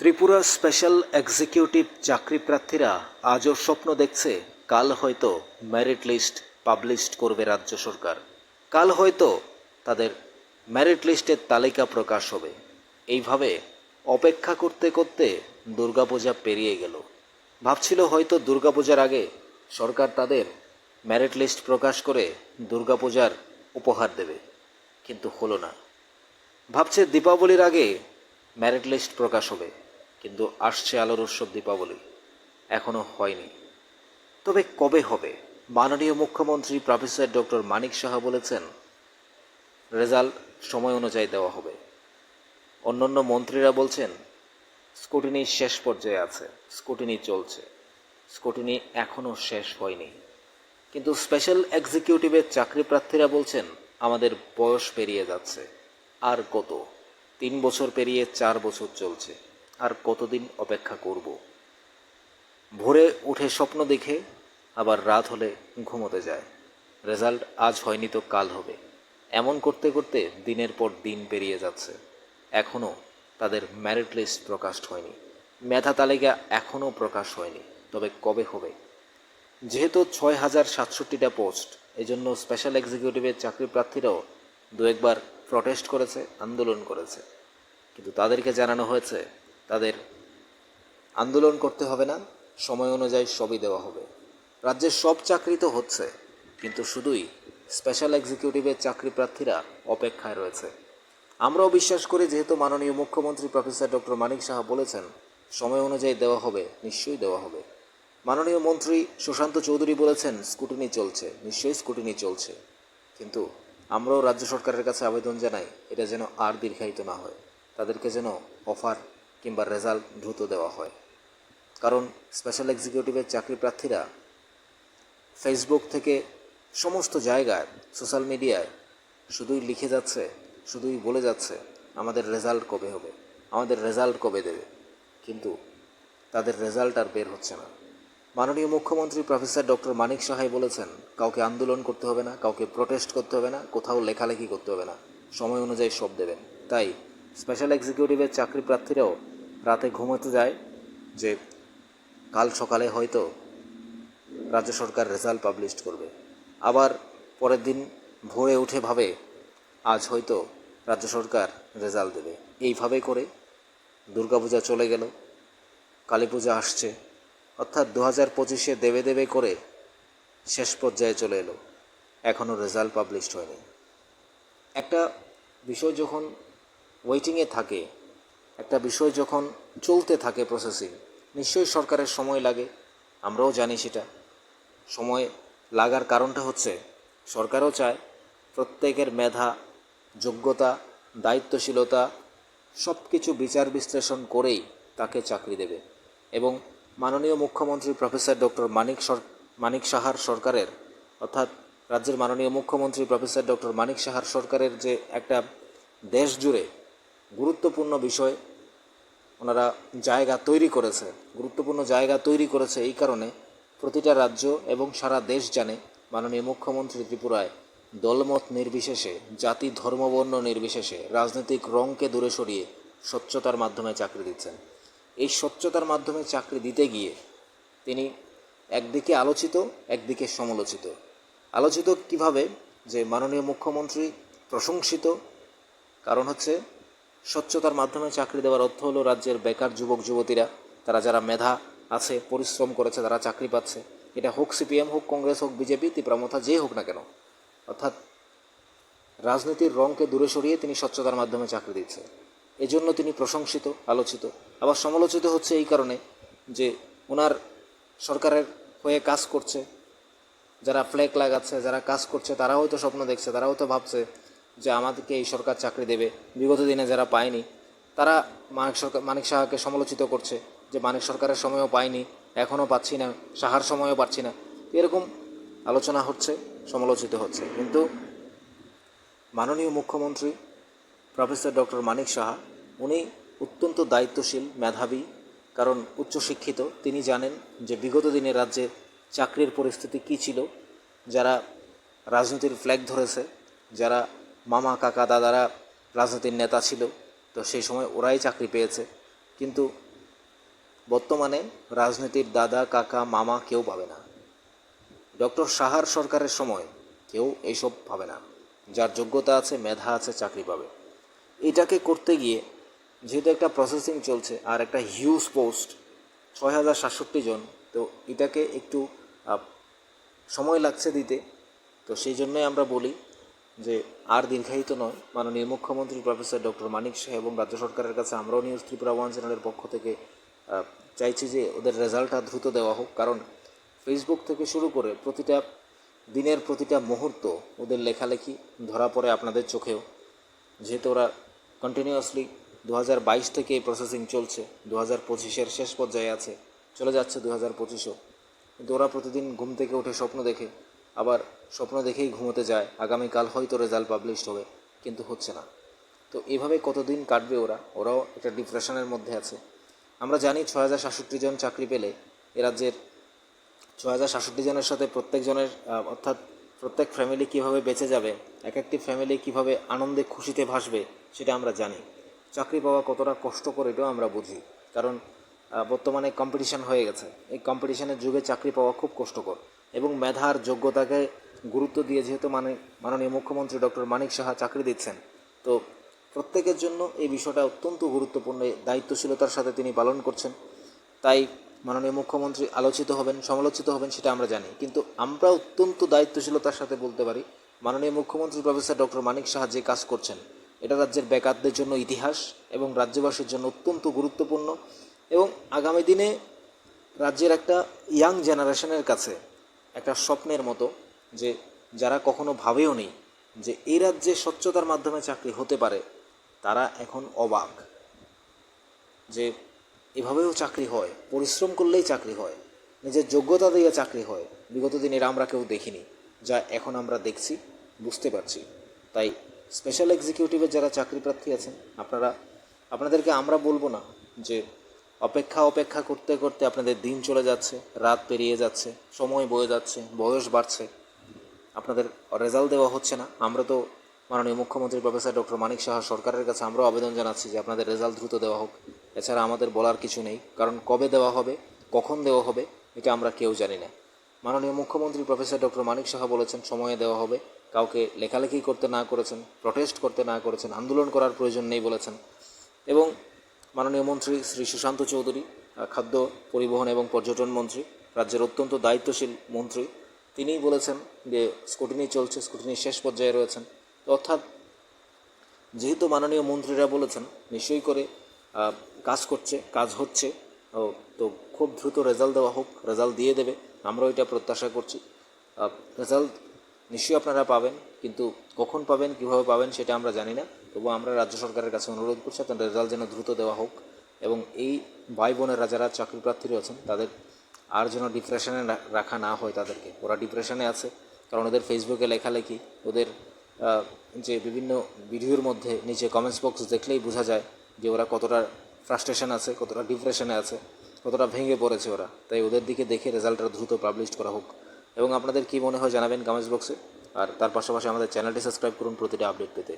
Tripura special executive চাকরি প্রার্থীরা আজও স্বপ্ন দেখছে, কাল হয়তো মেরিট লিস্ট পাবলিশড করবে রাজ্য সরকার। কাল হয়তো তাদের মেরিট লিস্টের তালিকা প্রকাশ হবে। এইভাবে অপেক্ষা করতে করতে দুর্গাপূজা পেরিয়ে গেল। ভাবছিল হয়তো দুর্গাপূজার আগে সরকার তাদের মেরিট লিস্ট প্রকাশ করে দুর্গাপূজার উপহার দেবে, কিন্তু হলো না। ভাবছে দীপাবলির আগে ম্যারিট লিস্ট প্রকাশ হবে। কিন্তু আসছে আলোর উৎসব দীপাবলি। এখনও হয়নি। তবে কবে হবে? মাননীয় মুখ্যমন্ত্রী প্রফেসর ডক্টর মানিক সাহা বলেছেন, রেজাল্ট সময় অনুযায়ী দেওয়া হবে। অন্যান্য মন্ত্রীরা বলছেন, স্কুটিনি শেষ পর্যায়ে আছে, স্কুটিনি চলছে। স্কুটিনি এখনও শেষ হয়নি। কিন্তু স্পেশাল এক্সিকিউটিভের চাকরি প্রার্থীরা বলছেন, আমাদের বয়স পেরিয়ে যাচ্ছে। আর কত? তিন বছর পেরিয়ে চার বছর চলছে। আর কতদিন অপেক্ষা করব? ভোরে উঠে স্বপ্ন দেখে আবার রাত হলে ঘুমোতে যায়। রেজাল্ট আজ হয়নি তো কাল হবে। এমন করতে করতে দিনের পর দিন পেরিয়ে যাচ্ছে। এখনও তাদের ম্যারিট লিস্ট প্রকাশ হয়নি। মেধা তালিকা এখনও প্রকাশ হয়নি। তবে কবে হবে? যেহেতু ছয় হাজার সাতষট্টিটা পোস্ট, এজন্য স্পেশাল এক্সিকিউটিভের চাকরি প্রার্থীরাও দু একবার প্রটেস্ট করেছে, আন্দোলন করেছে। কিন্তু তাদেরকে জানানো হয়েছে তাদের আন্দোলন করতে হবে না, সময় অনুযায়ী সবই দেওয়া হবে। রাজ্যের সব চাকরি তো হচ্ছে, কিন্তু শুধুই স্পেশাল এক্সিকিউটিভের চাকরি প্রার্থীরা অপেক্ষায় রয়েছে। আমরাও বিশ্বাস করি, যেহেতু মাননীয় মুখ্যমন্ত্রী প্রফেসর ডক্টর মানিক সাহা বলেছেন, সময় অনুযায়ী দেওয়া হবে, নিশ্চয়ই দেওয়া হবে। মাননীয় মন্ত্রী সুশান্ত চৌধুরী বলেছেন, স্কুটিনি চলছে, নিশ্চয়ই স্কুটিনি চলছে। কিন্তু আমরাও রাজ্য সরকারের কাছে আবেদন জানাই, এটা যেন আর দীর্ঘায়িত না হয়। তাদেরকে যেন অফার কিংবা রেজাল্ট দ্রুত দেওয়া হয়। কারণ স্পেশাল এক্সিকিউটিভের চাকরি প্রার্থীরা ফেসবুক থেকে সমস্ত জায়গায় সোশ্যাল মিডিয়ায় শুধুই লিখে যাচ্ছে, শুধুই বলে যাচ্ছে, আমাদের রেজাল্ট কবে হবে? আমাদের রেজাল্ট কবে দেবে? কিন্তু তাদের রেজাল্ট আর বের হচ্ছে না। মাননীয় মুখ্যমন্ত্রী প্রফেসর ডক্টর মানিক সাহাই বলেছেন, কাউকে আন্দোলন করতে হবে না, কাউকে প্রোটেস্ট করতে হবে না, কোথাও লেখালেখি করতে হবে না। সময় অনুযায়ী সব দেবেন। তাই স্পেশাল এক্সিকিউটিভের চাকরি প্রার্থীরাও রাতে ঘুমোতে যায় যে কাল সকালে হয়তো রাজ্য সরকার রেজাল্ট পাবলিশ করবে। আবার পরের দিন ভোরে উঠে ভাবে আজ হয়তো রাজ্য সরকার রেজাল্ট দেবে। এইভাবে করে দুর্গাপূজা চলে গেল কালী পূজা আসছে। অর্থাৎ দু হাজার পঁচিশে দেবে দেবে করে শেষ পর্যায়ে চলে এলো। এখনও রেজাল্ট পাবলিশড হয়নি। একটা বিষয় যখন ওয়েটিংয়ে থাকে একটা বিষয় যখন চলতে থাকে প্রসেসিং নিশ্চয়ই সরকারের সময় লাগে, আমরাও জানি সেটা। সময় লাগার কারণটা হচ্ছে, সরকারও চায় প্রত্যেকের মেধা, যোগ্যতা, দায়িত্বশীলতা সব কিছু বিচার বিশ্লেষণ করেই তাকে চাকরি দেবে। এবং মাননীয় মুখ্যমন্ত্রী প্রফেসর ডক্টর মানিক সর, মানিক সাহার সরকারের, অর্থাৎ রাজ্যের মাননীয় মুখ্যমন্ত্রী প্রফেসর ডক্টর মানিক সাহার সরকারের যে একটা দেশ জুড়ে গুরুত্বপূর্ণ বিষয় ওনারা জায়গা তৈরি করেছে, গুরুত্বপূর্ণ জায়গা তৈরি করেছে এই কারণে প্রতিটা রাজ্য এবং সারা দেশ জানে মাননীয় মুখ্যমন্ত্রী ত্রিপুরায় দলমত নির্বিশেষে, জাতি ধর্মবর্ণ নির্বিশেষে রাজনৈতিক রঙকে দূরে সরিয়ে স্বচ্ছতার মাধ্যমে চাকরি দিচ্ছেন। এই স্বচ্ছতার মাধ্যমে চাকরি দিতে গিয়ে তিনি একদিকে আলোচিত, একদিকে সমালোচিত। আলোচিত কীভাবে? যে মাননীয় মুখ্যমন্ত্রী প্রশংসিত, কারণ হচ্ছে স্বচ্ছতার মাধ্যমে চাকরি দেওয়ার অর্থ হলো রাজ্যের বেকার যুবক, যুবতীরা, তারা যারা মেধা আছে, পরিশ্রম করেছে, তারা চাকরি পাচ্ছে। এটা হোক সিপিএম হোক কংগ্রেস হোক বিজেপি তীব্রামথা যেই হোক না কেন। অর্থাৎ রাজনীতির রংকে দূরে সরিয়ে তিনি স্বচ্ছতার মাধ্যমে চাকরি দিচ্ছে। এজন্য তিনি প্রশংসিত, আলোচিত। আবার সমালোচিত হচ্ছে এই কারণে যে ওনার সরকারের হয়ে কাজ করছে, যারা ফ্ল্যাগ লাগাচ্ছে, যারা কাজ করছে, তারাও হয়তো স্বপ্ন দেখছে, তারাও তো ভাবছে যে আমাদেরকে এই সরকার চাকরি দেবে। বিগত দিনে যারা পায়নি, তারা মানিক সরকার, মানিক সাহাকে সমালোচিত করছে যে মানিক সরকারের সময়ও পাইনি এখনও পাচ্ছি না, সাহার সময়ও পাচ্ছি না। এরকম আলোচনা হচ্ছে, সমালোচিত হচ্ছে। কিন্তু মাননীয় মুখ্যমন্ত্রী প্রফেসর ডক্টর মানিক সাহা, উনি অত্যন্ত দায়িত্বশীল, মেধাবী, কারণ উচ্চশিক্ষিত। তিনি জানেন যে বিগত দিনে রাজ্যে চাকরির পরিস্থিতি কী ছিল, যারা রাজনীতির ফ্ল্যাগ ধরেছে, যারা মামা কাকা দাদারা রাজনীতির নেতা ছিল, তো সেই সময় ওরাই চাকরি পেয়েছে। কিন্তু বর্তমানে রাজনীতির দাদা, কাকা, মামা কেউ পাবে না। ডক্টর সাহার সরকারের সময় কেউ এইসব পাবে না। যার যোগ্যতা আছে, মেধা আছে, চাকরি পাবে। এটাকে করতে গিয়ে যেহেতু একটা প্রসেসিং চলছে আর একটা হিউজ পোস্ট ছয় হাজার সাতষট্টি জন, তো এটাকে একটু সময় লাগছে দিতে। তো সেই জন্যই আমরা বলি যে আর দীর্ঘায়িত নয়, মাননীয় মুখ্যমন্ত্রী প্রফেসর ডক্টর মানিক শাহ এবং রাজ্য সরকারের কাছে আমরাও নিউজ ত্রিপুরা ওয়ান চ্যানেলের পক্ষ থেকে চাইছি যে ওদের রেজাল্টটা দ্রুত দেওয়া হোক। কারণ ফেসবুক থেকে শুরু করে প্রতিটা দিনের প্রতিটা মুহূর্ত ওদের লেখালেখি ধরা পড়ে আপনাদের চোখেও। যেহেতু ওরা কন্টিনিউয়াসলি দু হাজার বাইশ থেকে এই প্রসেসিং চলছে দু হাজার পঁচিশের শেষ পর্যায়ে আছে, চলে যাচ্ছে দু হাজার পঁচিশও। কিন্তু ওরা প্রতিদিন ঘুম থেকে উঠে স্বপ্ন দেখে আবার স্বপ্ন দেখেই ঘুমোতে যায়, আগামীকাল হয়তো রেজাল্ট পাবলিশড হবে, কিন্তু হচ্ছে না। তো এভাবে কতদিন কাটবে ওরা? ওরাও একটা ডিপ্রেশনের মধ্যে আছে। আমরা জানি ছয় হাজার সাতষট্টি জন চাকরি পেলে এ রাজ্যের ছয় হাজার সাতষট্টি জনের সাথে প্রত্যেকজনের অর্থাৎ প্রত্যেক ফ্যামিলি কীভাবে বেঁচে যাবে, এক একটি ফ্যামিলি কীভাবে আনন্দে খুশিতে ভাসবে, সেটা আমরা জানি। চাকরি পাওয়া কতটা কষ্টকর এটাও আমরা বুঝি, কারণ বর্তমানে কম্পিটিশন হয়ে গেছে। এই কম্পিটিশনের যুগে চাকরি পাওয়া খুব কষ্টকর। এবং মেধার যোগ্যতাকে গুরুত্ব দিয়ে যেহেতু মানে মাননীয় মুখ্যমন্ত্রী ডক্টর মানিক সাহা চাকরি দিচ্ছেন, তো প্রত্যেকের জন্য এই বিষয়টা অত্যন্ত গুরুত্বপূর্ণ দায়িত্বশীলতার সাথে তিনি পালন করছেন। তাই মাননীয় মুখ্যমন্ত্রী আলোচিত হবেন, সমালোচিত হবেন সেটা আমরা জানি। কিন্তু আমরা অত্যন্ত দায়িত্বশীলতার সাথে বলতে পারি, মাননীয় মুখ্যমন্ত্রী প্রফেসর ডক্টর মানিক সাহা যে কাজ করছেন, এটা রাজ্যের বেকারদের জন্য ইতিহাস এবং রাজ্যবাসীর জন্য অত্যন্ত গুরুত্বপূর্ণ এবং আগামী দিনে রাজ্যের একটা ইয়াং জেনারেশনের কাছে একটা স্বপ্নের মতো যে যারা কখনো ভাবেও নেই যে এই রাজ্যে স্বচ্ছতার মাধ্যমে চাকরি হতে পারে, তারা এখন অবাক। যে এভাবেও চাকরি হয়, পরিশ্রম করলেই চাকরি হয়, নিজের যোগ্যতা দিয়ে চাকরি হয়, বিগত দিনের আমরা কেউ দেখিনি, যা এখন আমরা দেখছি, বুঝতে পারছি। তাই স্পেশাল এক্সিকিউটিভের যারা চাকরি প্রার্থী আছেন, আপনারা, আপনাদেরকে আমরা বলব না যে অপেক্ষা অপেক্ষা করতে করতে আপনাদের দিন চলে যাচ্ছে, রাত পেরিয়ে যাচ্ছে, সময় বয়ে যাচ্ছে, বয়স বাড়ছে। আপনাদের রেজাল্ট দেওয়া হচ্ছে না। আমরা তো মাননীয় মুখ্যমন্ত্রী প্রফেসর ডক্টর মানিক সাহা সরকারের কাছে আমরাও আবেদন জানাচ্ছি যে আপনাদের রেজাল্ট দ্রুত দেওয়া হোক। এছাড়া আমাদের বলার কিছু নেই, কারণ কবে দেওয়া হবে, কখন দেওয়া হবে, এটা আমরা কেউ জানি না। মাননীয় মুখ্যমন্ত্রী প্রফেসর ডক্টর মানিক সাহা বলেছেন, সময়ে দেওয়া হবে। কাউকে লেখালেখি করতে না করেছেন প্রটেস্ট করতে না করেছেন, আন্দোলন করার প্রয়োজন নেই বলেছেন। এবং মাননীয় মন্ত্রী শ্রী সুশান্ত চৌধুরী খাদ্য পরিবহন এবং পর্যটন মন্ত্রী, রাজ্যের অত্যন্ত দায়িত্বশীল মন্ত্রী, তিনিই বলেছেন যে স্কুটিনি চলছে স্কুটিনি শেষ পর্যায়ে রয়েছেন। অর্থাৎ যেহেতু মাননীয় মন্ত্রীরা বলেছেন, নিশ্চয়ই করে কাজ করছে, কাজ হচ্ছে তো খুব দ্রুত রেজাল্ট দেওয়া হোক রেজাল্ট দিয়ে দেবে, আমরাও এটা প্রত্যাশা করছি। রেজাল্ট নিশ্চয়ই আপনারা পাবেন, কিন্তু কখন পাবেন, কীভাবে পাবেন সেটা আমরা জানি না। তবু আমরা রাজ্য সরকারের কাছে অনুরোধ করছি, আপনাদের রেজাল্ট যেন দ্রুত দেওয়া হোক এবং এই ভাই বোনেরা যারা চাকরি প্রার্থী রয়েছেন, তাদের আর যেন ডিপ্রেশনে রাখা না হয় তাদেরকে। ওরা ডিপ্রেশনে আছে, কারণ ওদের ফেসবুকে লেখালেখি, ওদের যে বিভিন্ন ভিডিওর মধ্যে নিচে কমেন্টস বক্স দেখলেই বোঝা যায় যে ওরা কতটা ফ্রাস্ট্রেশন আছে, কতটা ডিপ্রেশনে আছে, কতটা ভেঙে পড়েছে ওরা। তাই ওদের দিকে দেখে রেজাল্টটা দ্রুত পাবলিশ করা হোক। এবং আপনাদের কী মনে হয় জানাবেন কমেন্টস বক্সে আর তার পাশাপাশি আমাদের চ্যানেলটি সাবস্ক্রাইব করুন প্রতিটা আপডেট পেতে।